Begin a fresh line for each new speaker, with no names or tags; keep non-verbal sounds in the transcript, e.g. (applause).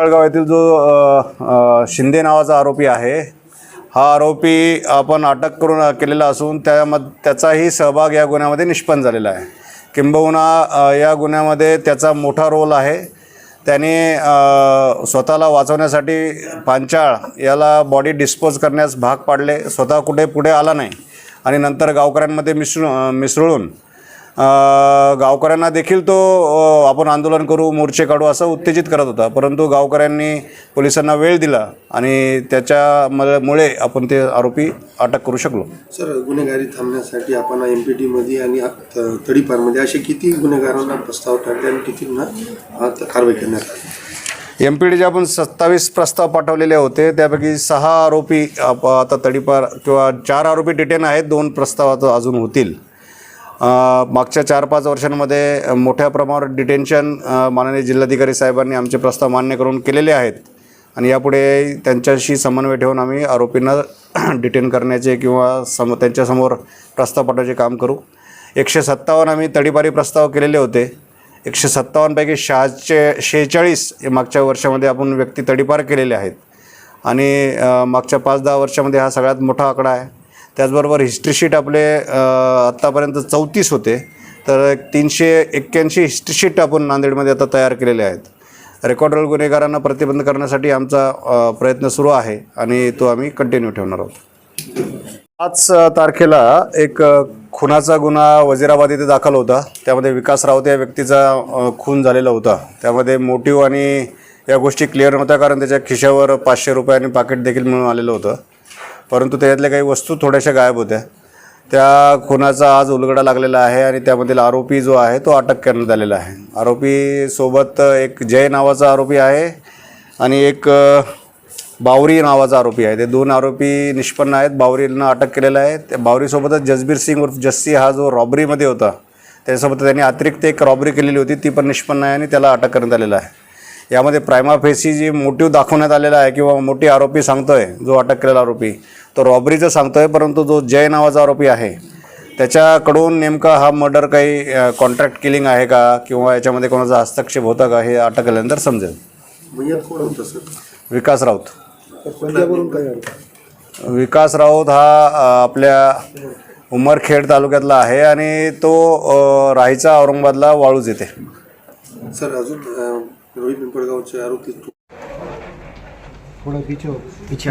जळगाव येथील जो शिंदे नावाचा आरोपी आहे हा आरोपी आपण अटक करून केलेला असून त्यामध्ये त्याचाही सहभाग या गुन्ह्यामध्ये निष्पन्न झालेला आहे. किंबहुना या गुन्ह्यामध्ये त्याचा मोठा रोल आहे. त्याने स्वतःला वाचवण्यासाठी पांचाळ याला बॉडी डिस्पोज करण्यास भाग पाडले. स्वतः कुठे पुढे आला नाही. आणि नंतर गावकऱ्यांमध्ये मिसळू मिसळून गावकऱ्यांना देखील तो आपण आंदोलन करू मोर्चे काढू असं उत्तेजित करत होता. परंतु गावकऱ्यांनी पोलिसांना वेळ दिला आणि त्याच्यामुळे आपण ते आरोपी अटक करू शकलो.
सर गुन्हेगारी थांबण्यासाठी आपण एम पी टीमध्ये आणि तडीपारमध्ये असे किती गुन्हेगारांना प्रस्ताव टाकले आणि कितींना कारवाई करण्यात आली?
एम पी डीचे आपण सत्तावीस प्रस्ताव पाठवलेले होते त्यापैकी सहा आरोपी आता तडीपार किंवा चार आरोपी डिटेन आहेत दोन प्रस्ताव आता अजून होतील. मागच्या चार पाच वर्षांमध्ये मोठ्या प्रमाणावर डिटेन्शन माननीय जिल्हाधिकारी साहेबांनी आमचे प्रस्ताव मान्य करून केलेले आहेत. आणि यापुढे त्यांच्याशी समन्वय ठेवून आम्ही आरोपींना (clears throat) डिटेन करण्याचे किंवा सम त्यांच्यासमोर प्रस्ताव पाठवायचे काम करू. एकशे सत्तावन्न आम्ही तडीपारी प्रस्ताव केलेले होते. एकशे सत्तावन्नपैकी शहाचे शेहेचाळीस हे मागच्या वर्षामध्ये आपण व्यक्ती तडीपार केलेले आहेत. आणि मागच्या पाच दहा वर्षामध्ये हा सगळ्यात मोठा आकडा आहे. त्याचबरोबर हिस्ट्रीशीट आपले आत्तापर्यंत चौतीस होते. तर तीनशे एक्क्याऐंशी हिस्ट्रीशीट आपण नांदेडमध्ये आता तयार केलेले आहेत. रेकॉर्डर गुन्हेगारांना प्रतिबंध करण्यासाठी आमचा प्रयत्न सुरू आहे आणि तो आम्ही कंटिन्यू ठेवणार आहोत. पाच तारखेला एक खुनाचा गुन्हा वजिराबाद इथे दाखल होता. त्यामध्ये विकास राऊत या व्यक्तीचा खून झालेला होता. त्यामध्ये मोटिव आणि या गोष्टी क्लिअर नव्हत्या कारण त्याच्या खिशावर पाचशे रुपयांनी पाकिट देखील मिळून आलेलं होतं. परंतु त्याच्यातल्या काही वस्तू थोड्याशा गायब होत्या. त्या खुनाचा आज उलगडा लागलेला आहे आणि त्यामधील आरोपी जो आहे तो अटक करण्यात आलेला आहे. आरोपी सोबत एक जय नावाचा आरोपी आहे आणि एक बावरी नावाचा आरोपी आहे. ते दोन आरोपी निष्पन्न आहेत. बावरींना अटक केलेलं आहे. त्या बावरीसोबतच जसबीर सिंग उर्फ जस्सी हा जो रॉबरीमध्ये होता त्याच्यासोबत त्यांनी अतिरिक्त एक रॉबरी केलेली होती ती पण निष्पन्न आहे आणि त्याला अटक करण्यात आलेला आहे. यामध्ये प्रायमा फेसी जी मोटिव्ह दाखवण्यात आलेला आहे किंवा मोठी आरोपी सांगतोय जो अटक केलेला आरोपी तो रॉबरीचं सांगतोय परंतु जो जय नावाचा आरोपी आहे त्याच्याकडून नेमका हा मर्डर काही कॉन्ट्रॅक्ट किलिंग आहे का? किंवा याच्यामध्ये कोणाचा हस्तक्षेप होता का? हे अटक केल्यानंतर समजेल. विकास राऊत. विकास राऊत हा आपल्या उमरखेड तालुक्यातला आहे आणि तो राहायचा औरंगाबादला वाळूज येथे.
सर अजून रोहित पिंपळगावचे आरोपी
थोड़ा पीछे हो पीछे